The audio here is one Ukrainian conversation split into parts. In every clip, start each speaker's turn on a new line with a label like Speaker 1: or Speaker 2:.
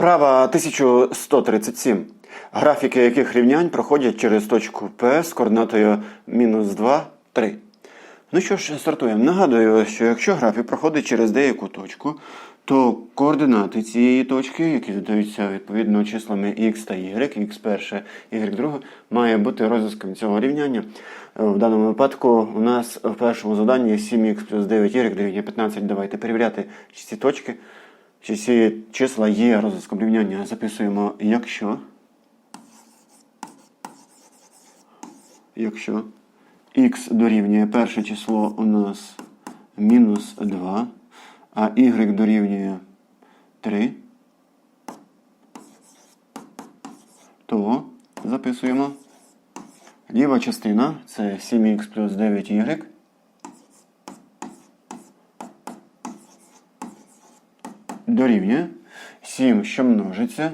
Speaker 1: Вправа 1137. Графіки яких рівнянь проходять через точку P з координатою мінус 2, 3. Ну що ж, стартуємо. Нагадую, що якщо графік проходить через деяку точку, то координати цієї точки, які задаються відповідно числами x та y, x перше, y друге, має бути розв'язком цього рівняння. В даному випадку у нас в першому заданні 7х плюс 9y дорівнює 15. Давайте перевіряти, ці точки, чи ці числа є розв'язком рівняння. Записуємо, якщо. Якщо х дорівнює перше число у нас мінус 2, а y дорівнює 3, то записуємо ліва частина це 7х плюс 9y. Дорівнює 7, що множиться.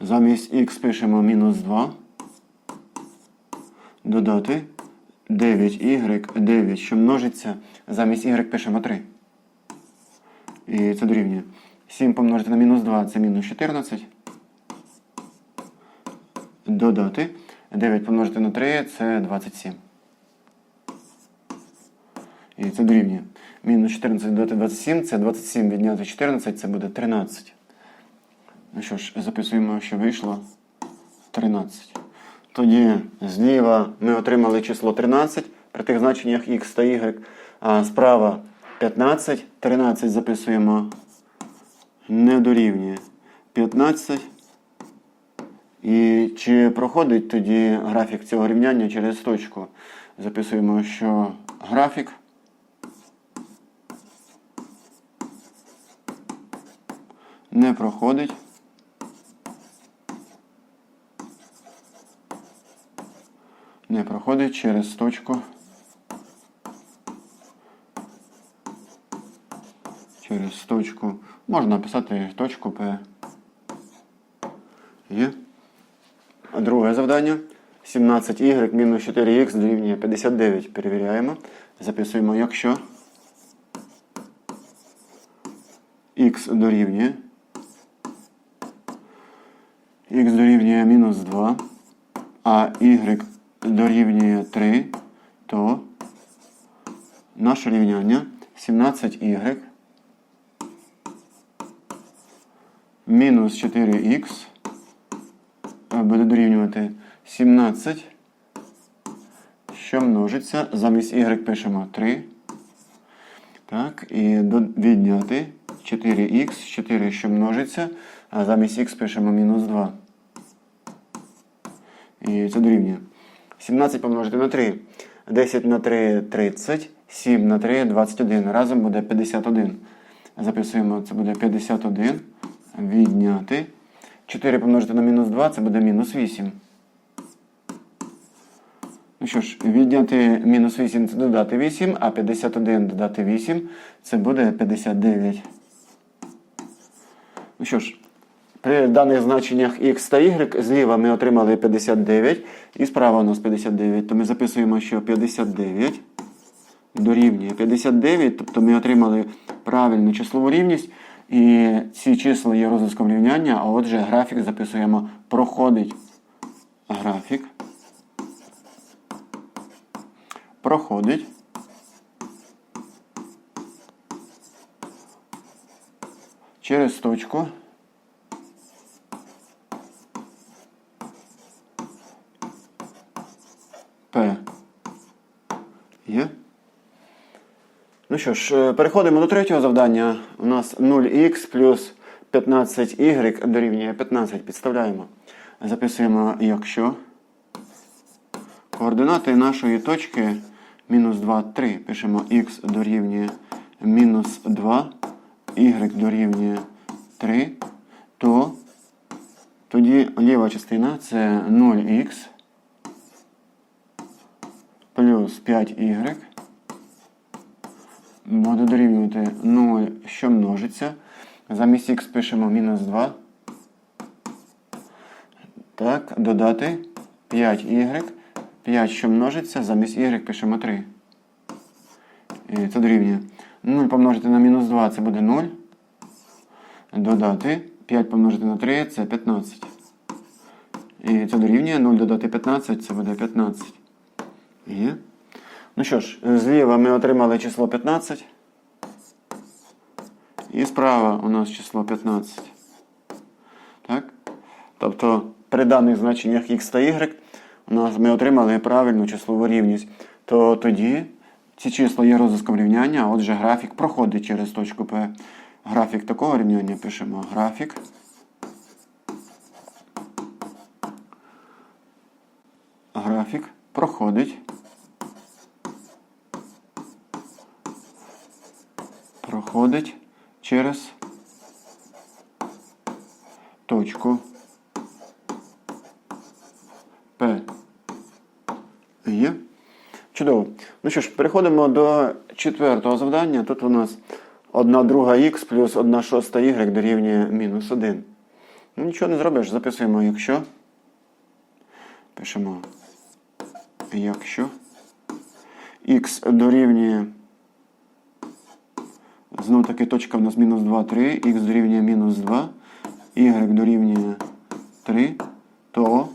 Speaker 1: Замість х пишемо мінус 2 додати 9y, 9, що множиться, замість y пишемо 3. І це дорівнює. 7 помножити на мінус 2 це мінус 14. Додати 9 помножити на 3 це 27. І це дорівнює. Мінус 14 додати 27 це 27 відняти 14, це буде 13. Ну що ж, записуємо, що вийшло 13. Тоді зліва ми отримали число 13 при тих значеннях x та y, а справа 15. 13 записуємо не дорівнює 15. І чи проходить тоді графік цього рівняння через точку? Записуємо, що графік не проходить. не проходить через точку. Через точку. Можна написати точку P. Є. Друге завдання. 17y мінус 4х дорівнює 59. Перевіряємо. Записуємо, якщо х дорівнює. Х дорівнює мінус 2, а y дорівнює 3, то наше рівняння 17y мінус 4х буде дорівнювати 17, що множиться, замість y пишемо 3. Так, і відняти 4х, 4, що множиться, а замість х пишемо мінус 2. І це дорівнює. 17 помножити на 3. 10 на 3 30. 7 на 3 21. Разом буде 51. Записуємо, це буде 51. Відняти. 4 помножити на мінус 2, це буде мінус 8. Ну що ж, відняти мінус 8 це додати 8, а 51 додати 8 це буде 59. Ну що ж, при даних значеннях x та y зліва ми отримали 59 і справа у нас 59. То ми записуємо, що 59 дорівнює 59, тобто ми отримали правильну числову рівність. І ці числа є розв'язком рівняння, а отже графік записуємо проходить графік. Проходить. Через точку. П. Є. Ну що ж, е, переходимо до третього завдання. У нас 0х плюс 15y дорівнює 15. Підставляємо. Записуємо, якщо координати нашої точки мінус 2, 3. Пишемо х дорівнює мінус 2, y дорівнює 3, то тоді ліва частина це 0х плюс 5y буде дорівнювати 0, що множиться. Замість х пишемо мінус 2. Так, додати 5y. 5, що множиться, замість y пишемо 3. І це дорівнює. 0 помножити на мінус 2 це буде 0. додати 5 помножити на 3 це 15. І це дорівнює 0 додати 15, це буде 15. Є. Ну що ж, зліва ми отримали число 15. І справа у нас число 15. Так? Тобто при даних значеннях x та y у нас ми отримали правильну числову рівність. То тоді ці числа є розв'язком рівняння, а отже графік проходить через точку P. Графік такого рівняння пишемо графік. Графік проходить. Проходить через точку П. Є. Чудово. Ну що ж, переходимо до четвертого завдання. Тут у нас 1 друга х плюс 1 шоста y дорівнює мінус 1. Ну, нічого не зробиш, записуємо, якщо. Пишемо, якщо х дорівнює. Знов таки точка в нас мінус 2, 3, х дорівнює мінус 2, y дорівнює 3, то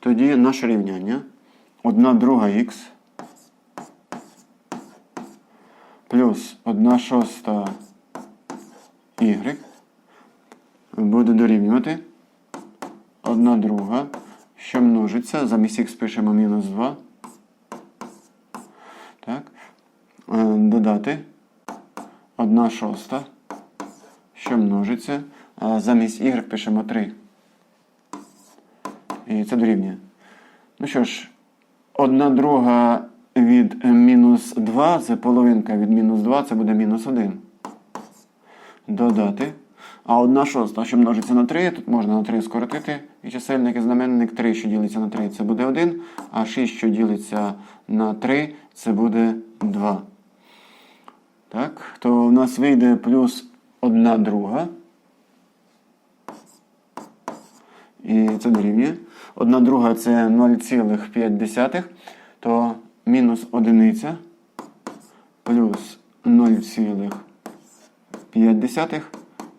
Speaker 1: тоді наше рівняння. 1 друга х. Плюс 1 шоста y буде дорівнювати 1 друга, що множиться, замість х пишемо мінус 2. Так. Е, Додати 1 шоста, що множиться, а замість y пишемо 3. І це дорівнює. Ну що ж, 1 друга від мінус 2, це половинка від мінус 2, це буде мінус 1. Додати. А 1 шоста, що множиться на 3, тут можна на 3 скоротити. І чисельник і знаменник 3, що ділиться на 3, це буде 1. А 6, що ділиться на 3, це буде 2. Так, то в нас вийде плюс 1 друга. І це дорівнює. 1 друга це 0,5, то мінус одиниця плюс 0,5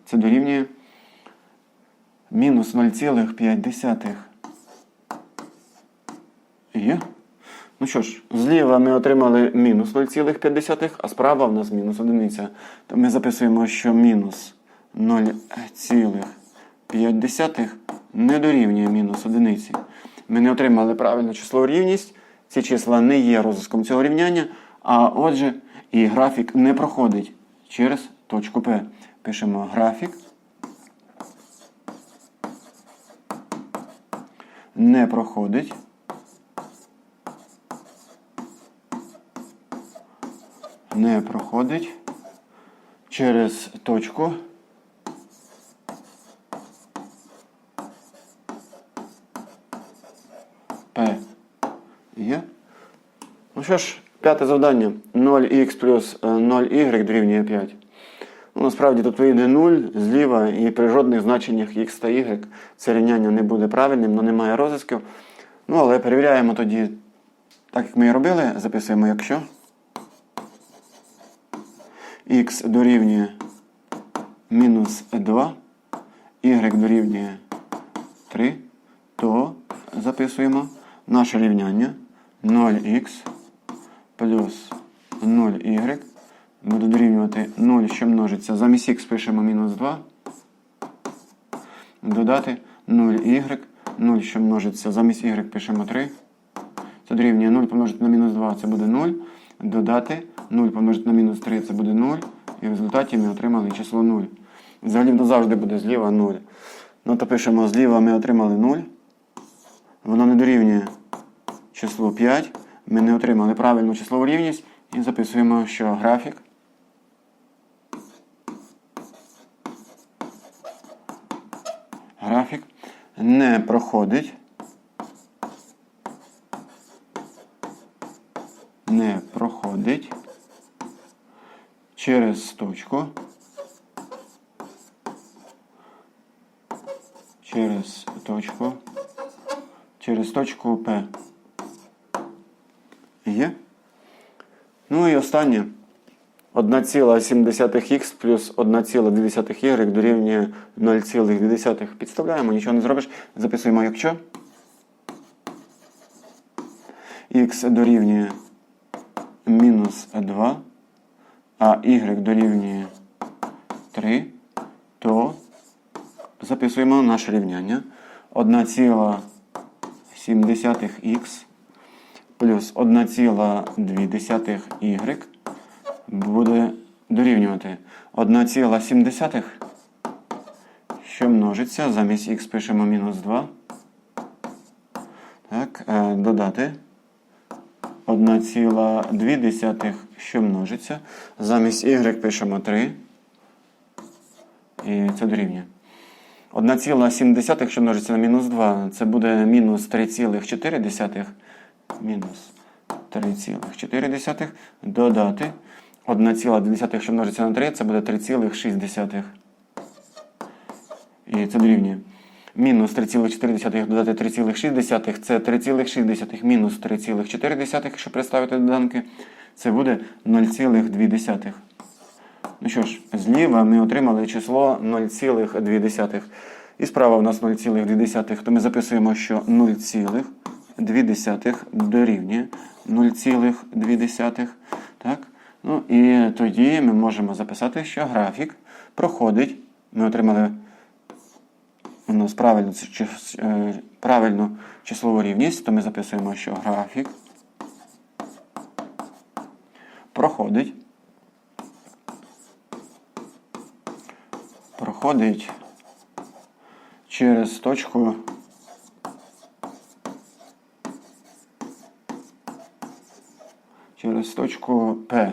Speaker 1: це дорівнює мінус 0,5. Є. Ну що ж, зліва ми отримали мінус 0,5, а справа в нас мінус одиниця. То ми записуємо, що мінус 0,5 не дорівнює мінус одиниці. Ми не отримали правильну числову рівність. Ці числа не є розв'язком цього рівняння, а отже, і графік не проходить через точку P. Пишемо графік. Не проходить. Не проходить через точку. П. Є. Ну що ж, п'яте завдання. 0х плюс 0y дорівнює 5. Ну, насправді тут вийде 0 зліва, і при жодних значеннях x та y це рівняння не буде правильним, але немає розв'язків. Ну, але перевіряємо тоді, так як ми і робили, записуємо, якщо x дорівнює мінус 2, y дорівнює 3, то записуємо наше рівняння 0х плюс 0y буде дорівнювати 0, що множиться. Замість х пишемо мінус 2. Додати 0y, 0, що множиться. Замість y пишемо 3. Це дорівнює 0 помножити на мінус 2, це буде 0. Додати 0 помножити на мінус 3, це буде 0. І в результаті ми отримали число 0. Взагалі воно завжди буде зліва 0. Ну то пишемо зліва ми отримали 0. Воно не дорівнює число 5. Ми не отримали правильну числову рівність. І записуємо, що графік. Графік не проходить. Не проходить через точку. Через точку. Через точку П. Є. Ну і останнє. 1,7х плюс 1,2y дорівнює 0,2. Підставляємо, нічого не зробиш. Записуємо, якщо х дорівнює мінус 2, а y дорівнює 3, то записуємо наше рівняння. 1,7х плюс 1,2y буде дорівнювати 1,7, що множиться, замість х пишемо мінус 2. Так, е, додати 1,2, що множиться. Замість y пишемо 3. І це дорівнює. 1,7, що множиться на мінус 2, це буде мінус 3,4. Мінус 3,4. Додати 1,2, що множиться на 3, це буде 3,6. І це дорівнює. Мінус 3,4 додати 3,6 це 3,6 мінус 3,4, якщо представити доданки, це буде 0,2. Ну що ж, зліва ми отримали число 0,2. І справа у нас 0,2, то ми записуємо, що 0,2 дорівнює 0,2. Так? Ну і тоді ми можемо записати, що графік проходить. Ми отримали у нас правильну, чис- е, правильну числову рівність, то ми записуємо, що графік проходить. Проходить через точку через точку P.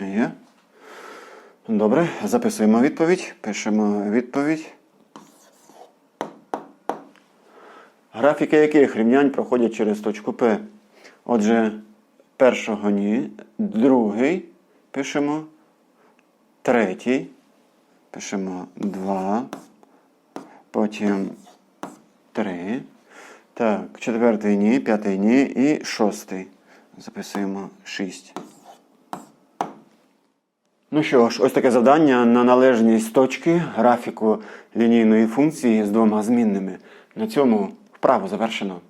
Speaker 1: Є. Добре, записуємо відповідь. Пишемо відповідь. Графіки яких рівнянь проходять через точку P? Отже, першого ні, другий пишемо, третій, пишемо 2, потім 3. Так, четвертий ні, п'ятий ні і шостий. Записуємо 6. Ну що ж, ось таке завдання на належність точки графіку лінійної функції з двома змінними. На цьому вправо завершено.